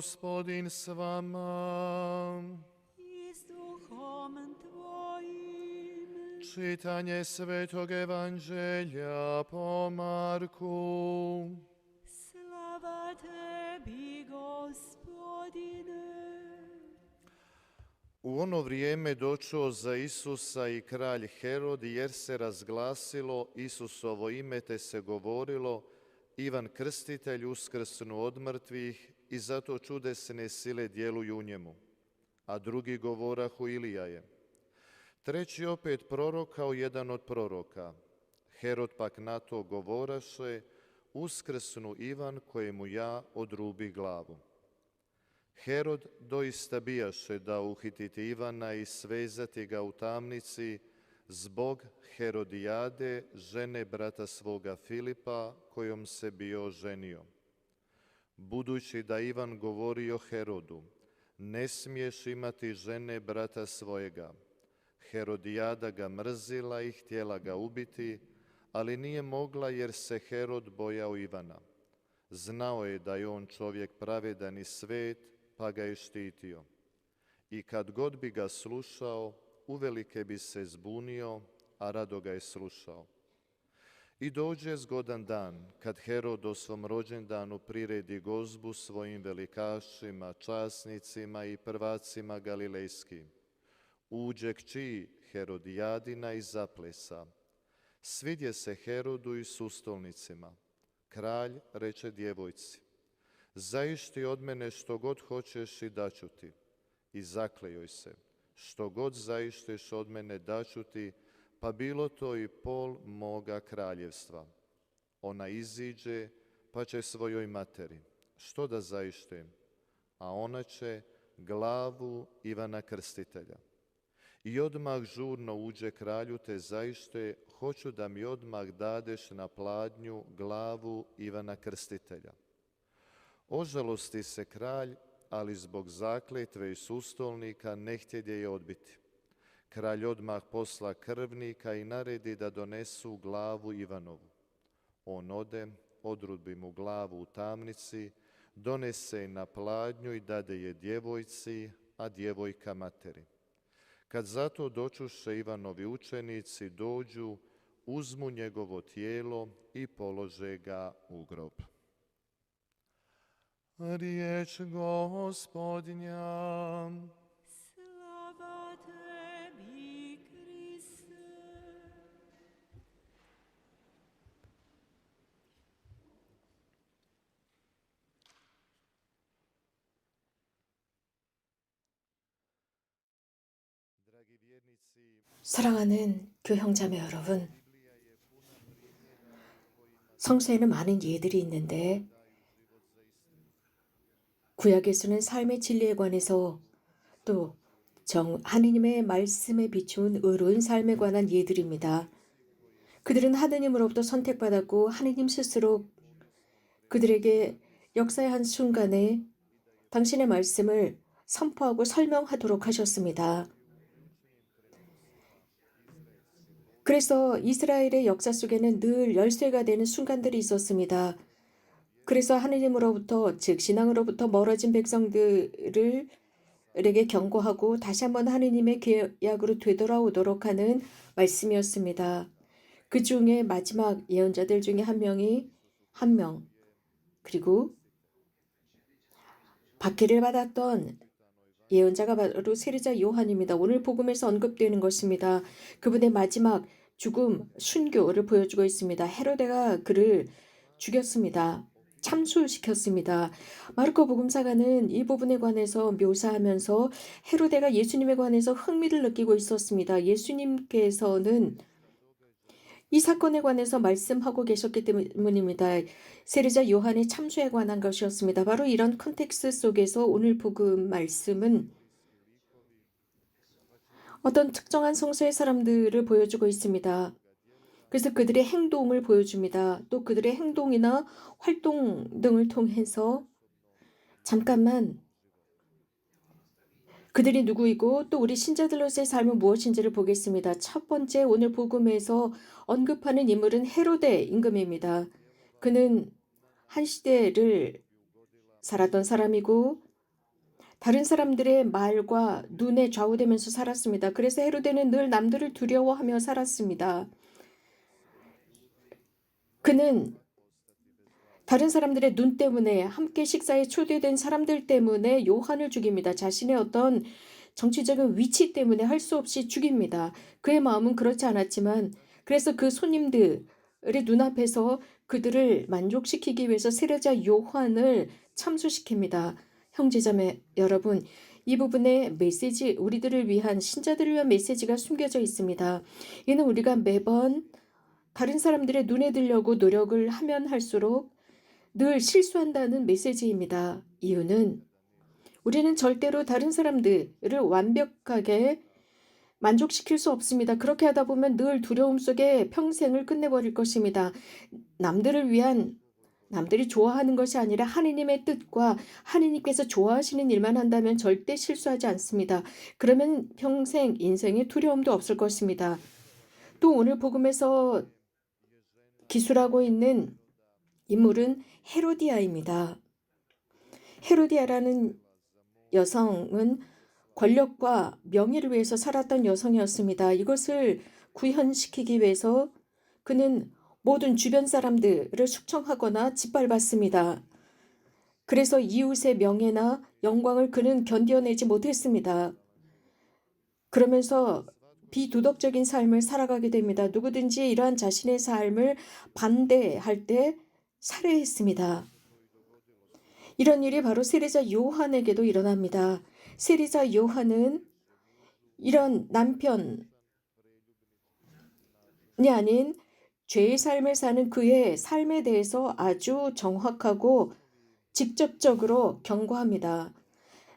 Gospodin s vama. i s duhom Tvojim. Čitanje Svetog Evanđelja po Marku. Slava Tebi, Gospodine. U ono vrijeme došao za Isusa i kralj Herod, jer se razglasilo Isusovo ime, te se govorilo Ivan Krstitelj uskrsnu od mrtvih i zato čudesne sile djeluju u njemu. A drugi govorahu Ilija je. Treći opet prorok kao jedan od proroka. Herod pak na to govoraše, uskrsnu Ivan kojemu ja odrubi glavu. Herod doista bijaše da uhititi Ivana i svezati ga u tamnici zbog Herodijade, žene brata svoga Filipa, kojom se bio ženio. Budući da Ivan govorio Herodu, ne smiješ imati žene brata svojega. Herodijada ga mrzila i htjela ga ubiti, ali nije mogla jer se Herod bojao Ivana. Znao je da je on čovjek pravedan i svet, pa ga je štitio. I kad god bi ga slušao, uvelike bi se zbunio, a rado ga je slušao. I dođe zgodan dan, kad Herod o svom rođendanu priredi gozbu svojim velikašima, časnicima i prvacima galilejskim. Uđe kći Herodijadina i zaplesa. Svidje se Herodu i sustolnicima. Kralj reče djevojci, zaišti od mene što god hoćeš i daću ti. I zaklejoj se, što god zaišteš od mene daću ti, pa bilo to i pol moga kraljevstva. Ona iziđe, pa će svojoj materi, što da zaištem? A ona će glavu Ivana Krstitelja. I odmah žurno uđe kralju te zaište, hoću da mi odmah dadeš na pladnju glavu Ivana Krstitelja. Ožalosti se kralj, ali zbog zakletve i sustolnika ne htjedje je odbiti. Kralj odmah posla krvnika i naredi da donesu glavu Ivanovu. On ode, odrudbi mu glavu u tamnici, donese je na pladnju i dade je djevojci, a djevojka materi. Kad zato dočuše Ivanovi učenici, dođu, uzmu njegovo tijelo i polože ga u grob. Riječ gospodnja. 사랑하는 교형자매 여러분, 성서에는 많은 예들이 있는데 구약에서는 삶의 진리에 관해서 또 정, 하느님의 말씀에 비추은 의로운 삶에 관한 예들입니다. 그들은 하느님으로부터 선택받았고 하느님 스스로 그들에게 역사의 한 순간에 당신의 말씀을 선포하고 설명하도록 하셨습니다. 그래서 이스라엘의 역사 속에는 늘 열쇠가 되는 순간들이 있었습니다. 그래서 하느님으로부터 즉 신앙으로부터 멀어진 백성들을 에게 경고하고 다시 한번 하느님의 계약으로 되돌아오도록 하는 말씀이었습니다. 그 중에 마지막 예언자들 중에 한 명이 한 명, 그리고 박해를 받았던 예언자가 바로 세례자 요한입니다. 오늘 복음에서 언급되는 것입니다. 그분의 마지막 죽음, 순교를 보여주고 있습니다. 헤로데가 그를 죽였습니다. 참수시켰습니다. 마르코 복음사가는 이 부분에 관해서 묘사하면서 헤로데가 예수님에 관해서 흥미를 느끼고 있었습니다. 예수님께서는 이 사건에 관해서 말씀하고 계셨기 때문입니다. 세례자 요한의 참수에 관한 것이었습니다. 바로 이런 컨텍스 속에서 오늘 복음 말씀은 어떤 특정한 성서의 사람들을 보여주고 있습니다. 그래서 그들의 행동을 보여줍니다. 또 그들의 행동이나 활동 등을 통해서 잠깐만 그들이 누구이고 또 우리 신자들로서의 삶은 무엇인지를 보겠습니다. 첫 번째 오늘 복음에서 언급하는 인물은 헤로데 임금입니다. 그는 한 시대를 살았던 사람이고 다른 사람들의 말과 눈에 좌우되면서 살았습니다. 그래서 헤로데는 늘 남들을 두려워하며 살았습니다. 그는 다른 사람들의 눈 때문에 함께 식사에 초대된 사람들 때문에 요한을 죽입니다. 자신의 어떤 정치적인 위치 때문에 할 수 없이 죽입니다. 그의 마음은 그렇지 않았지만 그래서 그 손님들의 눈앞에서 그들을 만족시키기 위해서 세례자 요한을 참수시킵니다. 형제자매 여러분, 이 부분에 메시지, 우리들을 위한 신자들을 위한 메시지가 숨겨져 있습니다. 이는 우리가 매번 다른 사람들의 눈에 들려고 노력을 하면 할수록 늘 실수한다는 메시지입니다. 이유는 우리는 절대로 다른 사람들을 완벽하게 만족시킬 수 없습니다. 그렇게 하다 보면 늘 두려움 속에 평생을 끝내버릴 것입니다. 남들을 위한 남들이 좋아하는 것이 아니라 하느님의 뜻과 하느님께서 좋아하시는 일만 한다면 절대 실수하지 않습니다. 그러면 평생 인생에 두려움도 없을 것입니다. 또 오늘 복음에서 기술하고 있는 인물은 헤로디아입니다. 헤로디아라는 여성은 권력과 명예를 위해서 살았던 여성이었습니다. 이것을 구현시키기 위해서 그는 모든 주변 사람들을 숙청하거나 짓밟았습니다. 그래서 이웃의 명예나 영광을 그는 견뎌내지 못했습니다. 그러면서 비도덕적인 삶을 살아가게 됩니다. 누구든지 이러한 자신의 삶을 반대할 때 살해했습니다. 이런 일이 바로 세례자 요한에게도 일어납니다. 세례자 요한은 이런 남편이 아닌 죄의 삶을 사는 그의 삶에 대해서 아주 정확하고 직접적으로 경고합니다.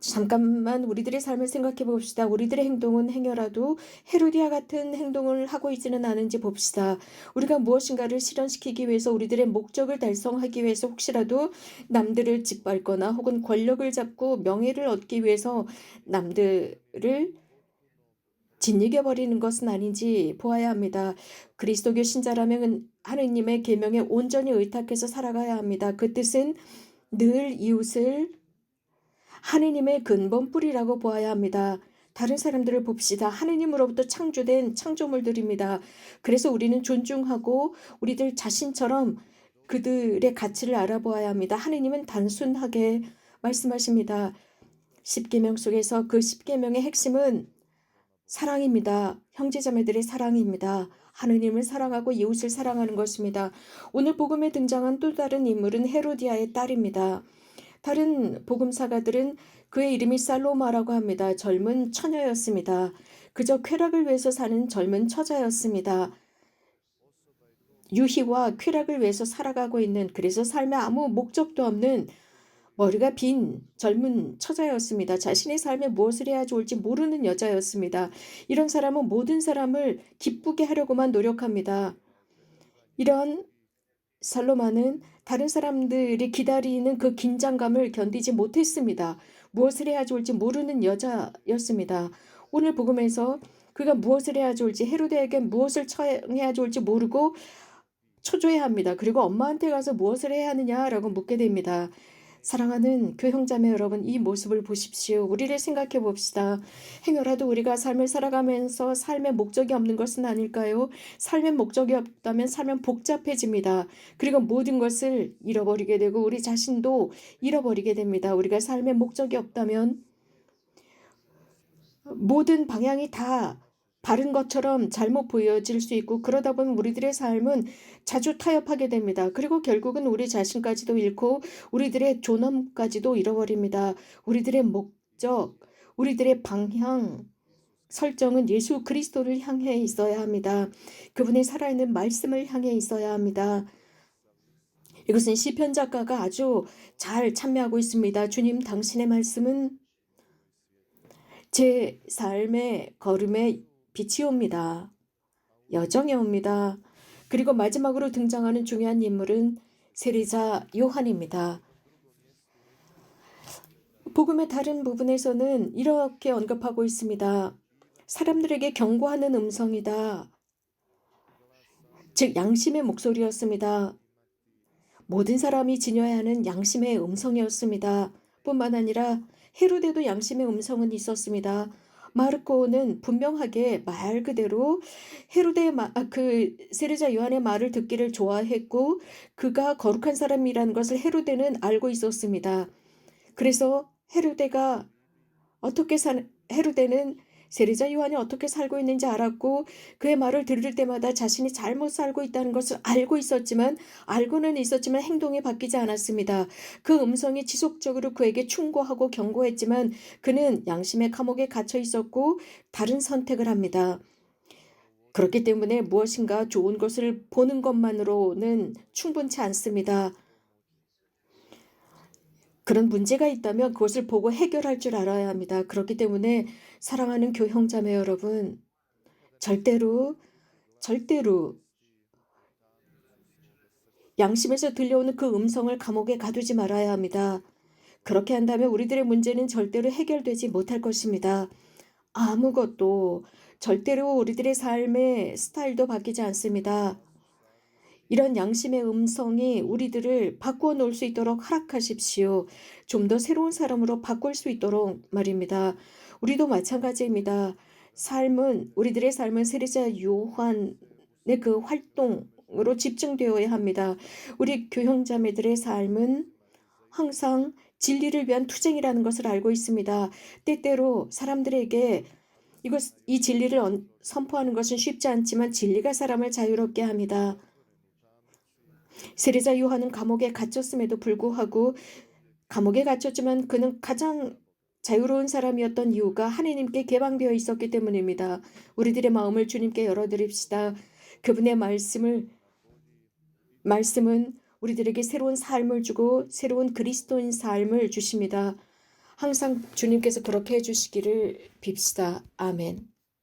잠깐만 우리들의 삶을 생각해 봅시다. 우리들의 행동은 행여라도 헤로디아 같은 행동을 하고 있지는 않은지 봅시다. 우리가 무엇인가를 실현시키기 위해서 우리들의 목적을 달성하기 위해서 혹시라도 남들을 짓밟거나 혹은 권력을 잡고 명예를 얻기 위해서 남들을 짓이겨 버리는 것은 아닌지 보아야 합니다. 그리스도교 신자라면 하느님의 계명에 온전히 의탁해서 살아가야 합니다. 그 뜻은 늘 이웃을 하느님의 근본 뿌리라고 보아야 합니다. 다른 사람들을 봅시다. 하느님으로부터 창조된 창조물들입니다. 그래서 우리는 존중하고 우리들 자신처럼 그들의 가치를 알아보아야 합니다. 하느님은 단순하게 말씀하십니다. 십계명 속에서 그 십계명의 핵심은 사랑입니다. 형제자매들의 사랑입니다. 하느님을 사랑하고 이웃을 사랑하는 것입니다. 오늘 복음에 등장한 또 다른 인물은 헤로디아의 딸입니다. 다른 복음사가들은 그의 이름이 살로마라고 합니다. 젊은 처녀였습니다. 그저 쾌락을 위해서 사는 젊은 처자였습니다. 유희와 쾌락을 위해서 살아가고 있는 그래서 삶에 아무 목적도 없는 머리가 빈 젊은 처자였습니다. 자신의 삶에 무엇을 해야 좋을지 모르는 여자였습니다. 이런 사람은 모든 사람을 기쁘게 하려고만 노력합니다. 이런 살로마는 다른 사람들이 기다리는 그 긴장감을 견디지 못했습니다. 무엇을 해야 좋을지 모르는 여자였습니다. 오늘 복음에서 그가 무엇을 해야 좋을지 헤로데에게 무엇을 처해야 좋을지 모르고 초조해야 합니다. 그리고 엄마한테 가서 무엇을 해야 하느냐라고 묻게 됩니다. 사랑하는 교형자매 여러분, 이 모습을 보십시오. 우리를 생각해 봅시다. 행여라도 우리가 삶을 살아가면서 삶의 목적이 없는 것은 아닐까요? 삶의 목적이 없다면 삶은 복잡해집니다. 그리고 모든 것을 잃어버리게 되고 우리 자신도 잃어버리게 됩니다. 우리가 삶의 목적이 없다면 모든 방향이 다 바른 것처럼 잘못 보여질 수 있고 그러다 보면 우리들의 삶은 자주 타협하게 됩니다. 그리고 결국은 우리 자신까지도 잃고 우리들의 존엄까지도 잃어버립니다. 우리들의 목적, 우리들의 방향, 설정은 예수 그리스도를 향해 있어야 합니다. 그분의 살아있는 말씀을 향해 있어야 합니다. 이것은 시편 작가가 아주 잘 참여하고 있습니다. 주님 당신의 말씀은 제 삶의 걸음에 빛이 옵니다. 여정이 옵니다. 그리고 마지막으로 등장하는 중요한 인물은 세리자 요한입니다. 복음의 다른 부분에서는 이렇게 언급하고 있습니다. 사람들에게 경고하는 음성이다. 즉, 양심의 목소리였습니다. 모든 사람이 지녀야 하는 양심의 음성이었습니다. 뿐만 아니라 헤로데도 양심의 음성은 있었습니다. 마르코는 분명하게 말 그대로 헤로데의 마, 아, 그 세례자 요한의 말을 듣기를 좋아했고 그가 거룩한 사람이라는 것을 헤로데는 알고 있었습니다. 그래서 헤로데가 어떻게 사 헤로데는 세례자 요한이 어떻게 살고 있는지 알았고 그의 말을 들을 때마다 자신이 잘못 살고 있다는 것을 알고 있었지만 알고는 있었지만 행동이 바뀌지 않았습니다. 그 음성이 지속적으로 그에게 충고하고 경고했지만 그는 양심의 감옥에 갇혀 있었고 다른 선택을 합니다. 그렇기 때문에 무엇인가 좋은 것을 보는 것만으로는 충분치 않습니다. 그런 문제가 있다면 그것을 보고 해결할 줄 알아야 합니다. 그렇기 때문에 사랑하는 교형자매 여러분, 절대로, 절대로 양심에서 들려오는 그 음성을 감옥에 가두지 말아야 합니다. 그렇게 한다면 우리들의 문제는 절대로 해결되지 못할 것입니다. 아무것도, 절대로 우리들의 삶의 스타일도 바뀌지 않습니다. 이런 양심의 음성이 우리들을 바꾸어 놓을 수 있도록 허락하십시오. 좀 더 새로운 사람으로 바꿀 수 있도록 말입니다. 우리도 마찬가지입니다. 삶은 우리들의 삶은 세례자 요한의 그 활동으로 집중되어야 합니다. 우리 교형자매들의 삶은 항상 진리를 위한 투쟁이라는 것을 알고 있습니다. 때때로 사람들에게 이것 이 진리를 언- 선포하는 것은 쉽지 않지만 진리가 사람을 자유롭게 합니다. 세례자 요한은 감옥에 갇혔음에도 불구하고 감옥에 갇혔지만 그는 가장 자유로운 사람이었던 이유가 하나님께 개방되어 있었기 때문입니다. 우리들의 마음을 주님께 열어드립시다. 그분의 말씀을 말씀은 우리들에게 새로운 삶을 주고 새로운 그리스도인 삶을 주십니다. 항상 주님께서 그렇게 해주시기를 빕시다. 아멘.